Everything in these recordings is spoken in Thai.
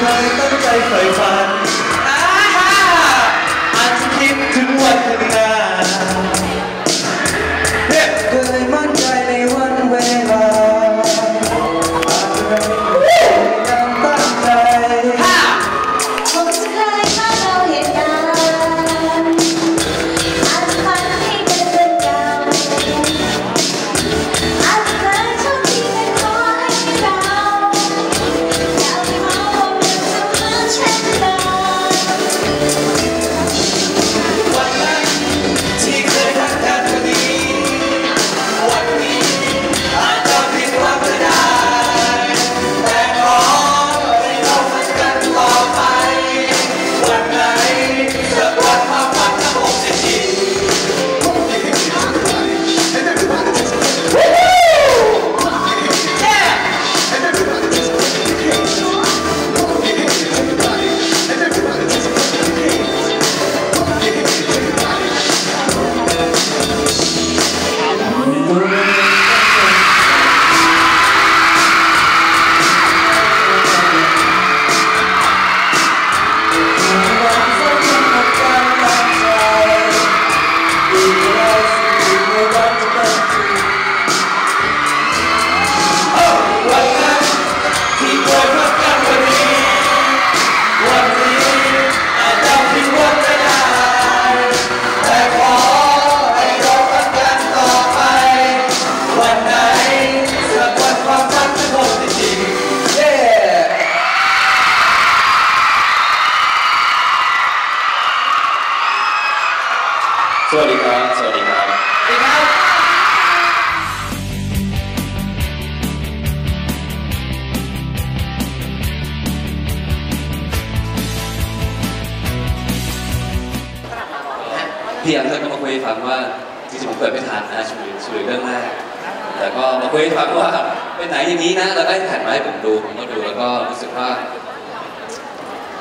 Ngày. พี่ยังก็มาคุยให้ฟังว่าจริงๆผมเปิดไม่ทันนะช่วยช่วยเรื่องแรกแต่ก็มาคุยให้ฟังว่าเป็นไหนอย่างนี้นะแล้วก็ให้แผ่นมาให้ผมดูผมก็ดูแล้วก็รู้สึกว่า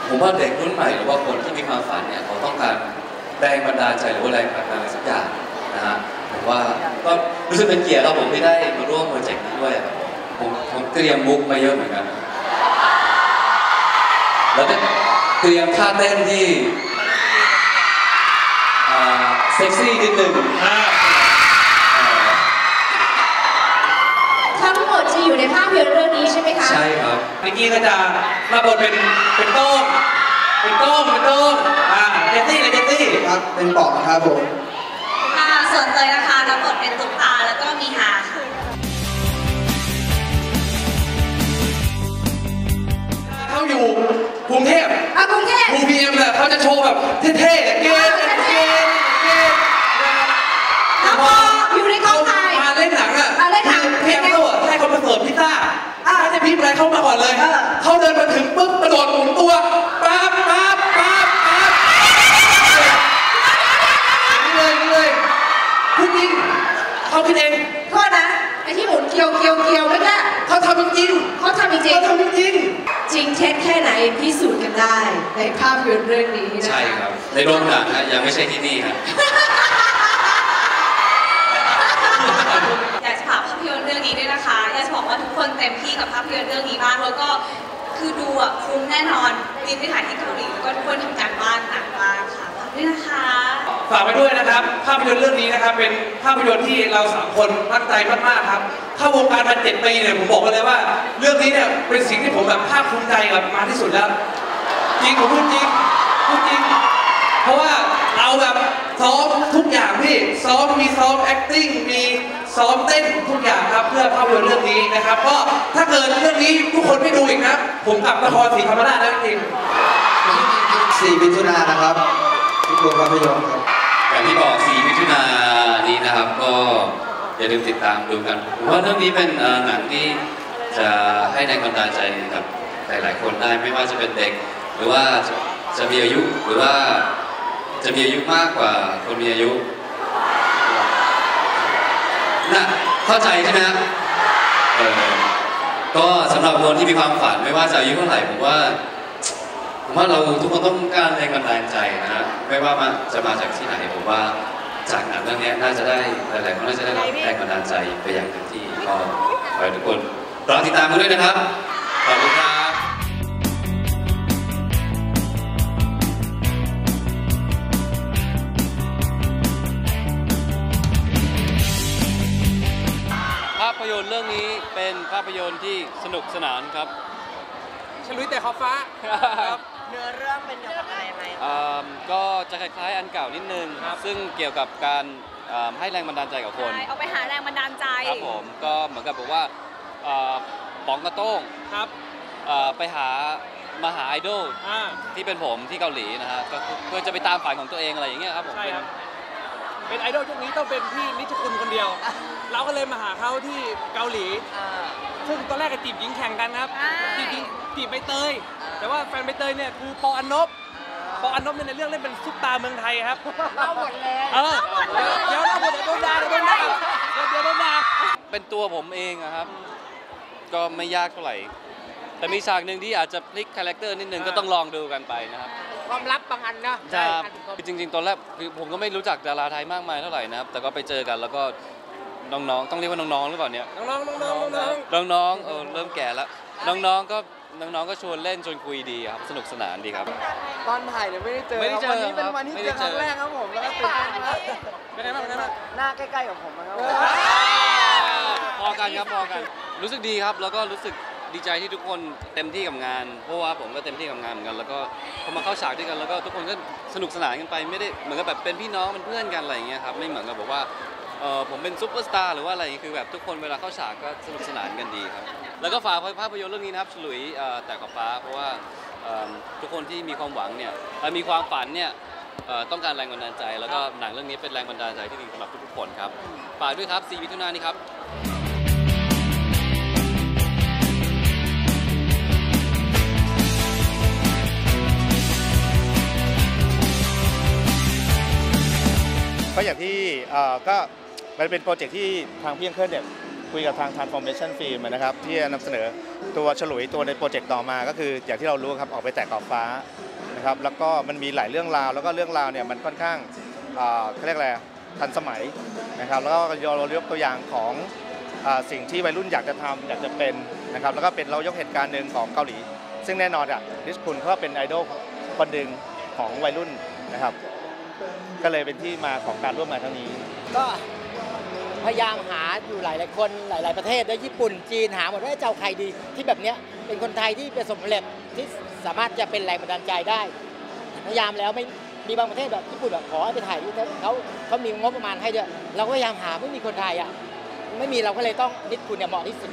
ผมว่าเด็กรุ่นใหม่หรือว่าคนที่มีความฝันเนี่ยเขาต้องการแรงบันดาลใจหรือว่าแรงผลักดันอะไรสักอย่างนะฮะผมว่าก็รู้สึกเป็นเกียรติครับผมที่ได้มาร่วมโปรเจกต์นี้ด้วยผมผมเตรียมมุกมาเยอะเหมือนกัน แล้วก็เตรียมท่าเต้นที่ เซ็กซี่นิดหนึ่งอ่าทั้งหมดจะอยู่ในภาพยนตร์เรื่องนี้ใช่ไหมคะ ใช่ครับนิกกี้ก็จะรับบทเป็นเป็นโต้งเป็นโต้งเป็นโต้งอ่าเจสซี่เลยเจสซี่ครับเป็นปอกครับผมค่ะส่วนเตยนะคะรับบทเป็นตุ๊กตาแล้วก็มีหาค่ะเขาอยู่กรุงเทพอะกรุงเทพกรุงพีเอ็มเนี่ยเขาจะโชว์แบบเท่ๆเกย์ พออยู่ในกองถ่ายมาเล่นหนังอะอะเล่นหนังเพียงเขาอะให้เขามาเสิร์ฟพิซซ่าไม่ได้พีบอะไรเข้ามาก่อนเลยเออเขาเดินมาถึงปุ๊บกระโดดหมุนตัวปั๊บปั๊บปั๊บปั๊บนี่เลยนี่เลยพูดจริงเขาคิดเองโทษนะไอ้ที่หมุนเกียวเกียวเกียวเมื่อกี้เขาทำจริงเขาทำจๆริงเขาทำจริงๆจริงเท็จแค่ไหนพิสูจน์กันได้ ในภาพยนตร์เรื่องนี้นะะใช่ครับในโรงหนังนะยังไม่ใช่ที่นี่ครับ อยากจะฝากภาพยนตร์เรื่องนี้ด้วยนะคะ อยากจะบอกว่าทุกคน เต็มที่กับภาพยนตร์เรื่องนี้มาก แล้วก็คือดูอะคุ้มแน่นอนบินไปถ่ายที่เกาหลีแล้วก็ทุกคนทำการบ้านหนักมากค่ะฝากด้วยนะคะ ฝากไปด้วยนะครับ ภาพยนตร์เรื่องนี้นะครับ เป็นภาพยนตร์ที่เราสามคนตั้งใจมากๆครับเข้าวงการมาเจ็ดปีเนี่ยผมบอกกันเลยว่า เรื่องนี้เนี่ยเป็นสิ่งที่ผมแบบภาคภูมิใจกับมาที่สุดแล้วจริงผมพูดจริงพูดจริง เพราะว่าเราแบบซ้อมทุกอย่างพี่ซ้อมมีซ้อม acting มี ซ้อมเต้นทุกอย่างครับเพื่อภาพยนตร์เรื่องนี้นะครับ ก็ถ้าเกิดเรื่องนี้ทุกคนไม่ดูอีกนะ ผมกลับนครศรีธรรมราชแล้วจริง4มิถุนายนนะครับทุกโรงภาพยนตร์ครับอย่างที่บอก4มิถุนายนนี้นะครับ ก็อย่าลืมติดตามดูกันผมว่าเรื่องนี้เป็นเอ่อหนังที่จะให้แรงบันดาลใจกับหลาย ๆ คนได้ไม่ว่าจะเป็นเด็ก หรือว่าจะจะมีอายุหรือว่าจะมีอายุมากกว่าคนมีอายุ น่ะเข้าใจใช่ไหมฮะเออก็สำหรับคนที่มีความฝันไม่ว่าจะอายุเท่าไหร่ผมว่าผมว่าเราทุกคนต้องการแรงบันดาลใจนะไม่ว่ามาจะมาจากที่ไหนผมว่าจากหนังเรื่องนี้น่าจะได้หลายๆคนน่าจะได้รับแรงบันดาลใจไปอย่างเต็มที่ก็ขอให้ทุกคนรอติดตามกันด้วยนะครับาพยนตร์เรื่องนี้เป็นภาพยนตร์ที่สนุกสนานครับ ฉลุยแต่ขอบฟ้าครับเนื้อเรื่องเป็นเกี่ยวกับอะไรยังไงอ่าก็จะคล้ายๆอันเก่านิดนึงครับซึ่งเกี่ยวกับการอ่าให้แรงบันดาลใจกับคน ใช่เอาไปหาแรงบันดาลใจ ครับผม ก็เหมือนกับบอกว่าอ่าป๋องกระโต้งครับอ่าไปหามาหาไอดอลอ่า ที่เป็นผมที่เกาหลีนะฮะก็คือเพื่อจะไปตามฝันของตัวเองอะไรอย่างเงี้ยครับผมใช่ครับ เป็นไอดอลยุคนี้ต้องเป็นพี่นิชคุณคนเดียว เราก็เลยมาหาเขาที่เกาหลีอ่าซึ่งตอนแรกก็จีบหญิงแข่งกันครับใช่ จีบหญิงจีบใบเตย แต่ว่าแฟนใบเตยเนี่ยคือปออันนบปออันนบเนี่ยในเรื่องเล่นเป็นซุปตาเมืองไทยครับ เล่าหมดเลย เออ เดี๋ยวเราหมดเดี๋ยวโดนด่าเดี๋ยวโดนด่าเดี๋ยวเดี๋ยวโดนด่า เป็นตัวผมเองอะครับ ก็ไม่ยากเท่าไหร่ แต่มีฉากหนึ่งที่อาจจะพลิกคาแรคเตอร์นิดนึงก็ต้องลองดูกันไปนะครับความลับบางอันนะครับจริง ๆ ตอนแรกคือผมก็ไม่รู้จักดาราไทยมากมายเท่าไหร่นะครับ แต่ก็ไปเจอกันแล้วก็ น้องๆ ต้องเรียกว่าน้องๆหรือเปล่าเนี่ย น้องๆน้องๆน้องน้องๆเออเริ่มแก่แล้ว น้องๆ ก็น้องๆ ก็ชวนเล่นชวนคุยดีครับ สนุกสนานดีครับตอนถ่ายเนี่ยไม่ได้เจอไม่ได้เจอวันนี้เป็นครับวันที่ไม่เจได้อเจคอรั้งแรกครับผมแล้วก็ตื่นเต้นมากๆเป็นไงบ้างเป็นไงบ้าง หน้าใกล้ๆกับผมนะครับพอกันครับพอกัน รู้สึกดีครับ แล้วก็รู้สึกดีใจที่ทุกคนเต็มที่กับงาน เพราะว่าผมก็เต็มที่กับงานเหมือนกัน แล้วก็พอมาเข้าฉากด้วยกัน แล้วก็ทุกคนก็สนุกสนานกันไป ไม่ได้เหมือนกับแบบเป็นพี่น้องเป็นเพื่อนกันอะไรอย่างเงี้ยครับ ไม่เหมือนกับแบบว่า เออผมเป็นซุปเปอร์สตาร์หรือว่าอะไรอย่างงี้คือแบบทุกคนเวลาเข้าฉากก็สนุกสนานกันดีครับ แล้วก็ฝากภาพยนตร์เรื่องนี้นะครับฉลุยเอ่อแต่ขอบฟ้า เพราะว่าเอิ่มทุกคนที่มีความหวังเนี่ยเอ่อมีความฝันเนี่ยเอ่อต้องการแรงบันดาลใจ แล้วก็หนังเรื่องนี้เป็นแรงบันดาลใจที่ดีสำหรับทุกๆคนครับฝากด้วยครับ4มิถุนายนนี้ครับก็อย่างที่เอ่อก็ มันเป็นโปรเจกต์ที่ทางพี่ยังเคิลเนี่ยคุยกับทาง Transformation Film นะครับที่จะนำเสนอตัวฉลุยตัวในโปรเจกต์ต่อมาก็คืออย่างที่เรารู้ครับออกไปแตกขอบฟ้านะครับแล้วก็มันมีหลายเรื่องราวแล้วก็เรื่องราวเนี่ยมันค่อนข้างเขาเรียกอะไรทันสมัยนะครับแล้วก็เรายกตัวอย่างของสิ่งที่วัยรุ่นอยากจะทำอยากจะเป็นนะครับแล้วก็เป็นเรายกเหตุการณ์หนึ่งของเกาหลี ซึ่งแน่นอนอะนิชคุณเขาก็เป็นไอดอลคนหนึ่งของวัยรุ่นนะครับ ก็เลยเป็นที่มาของการร่วมงานครั้งนี้ก็ พยายามหาอยู่หลายหลาย ๆ คนหลาย ๆ ประเทศด้วยญี่ปุ่นจีนหาหมดว่าจะเอาใครดีที่แบบเนี้ยเป็นคนไทยที่ประสบความสำเร็จที่สามารถจะเป็นแรงบันดาลใจได้ พยายามแล้วไม่มีบางประเทศแบบญี่ปุ่นแบบขอให้ไปถ่ายเขาเขามีงบประมาณให้ด้วยเราก็พยายามหาไม่มีคนไทยอะไม่มีเราก็เลยต้องนิดคุณเนี่ยเหมาะที่สุด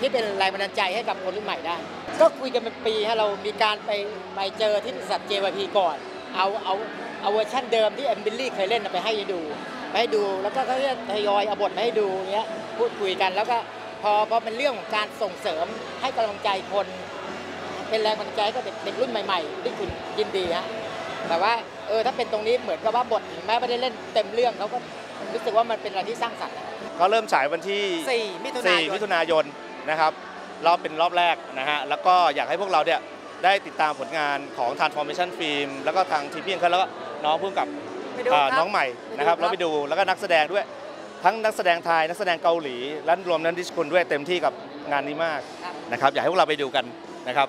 ที่เป็นแรงบันดาลใจให้กับคนรุ่นใหม่ได้ ก็คุยกันเป็นปีฮะเรามีการไปไปเจอที่บริษัท JYP ก่อน เอาเอา เอาเวอร์ชันเดิมที่แอมบิลลี่เคยเล่นน่ะไปให้ดูไปให้ดูแล้วก็เขาจะทยอยเอาบทมาให้ดูเนี้ยพูดคุยกันแล้วก็พอพอเป็นเรื่องของการส่งเสริมให้กำลังใจคน เป็นแรงบันดาลใจให้กับเด็กเด็กรุ่นใหม่ๆที่คุณยินดีฮะแต่ว่าเออถ้าเป็นตรงนี้เหมือนกับว่าบทถึงแม้ไม่ได้เล่นเต็มเรื่องเขาก็รู้สึกว่ามันเป็นอะไรที่สร้างสรรค์นะก็เริ่มฉายวันที่สี่มิถุนายน4มิถุนายนนะครับรอบเป็นรอบแรกนะฮะแล้วก็อยากให้พวกเราเนี่ยได้ติดตามผลงานของ Transformation Film แล้วก็ทางทีมพี่ยังเคิลแล้วก็ น้องพุ่มกับไปดูอ่าครับน้องใหม่นะครับแล้วไปดูแล้วก็นักแสดงด้วย ทั้งนักแสดงไทยนักแสดงเกาหลีและรวมนั้นดิสคุณด้วยเต็มที่กับงานนี้มากนะครับอยากให้พวกเราไปดูกันนะครับ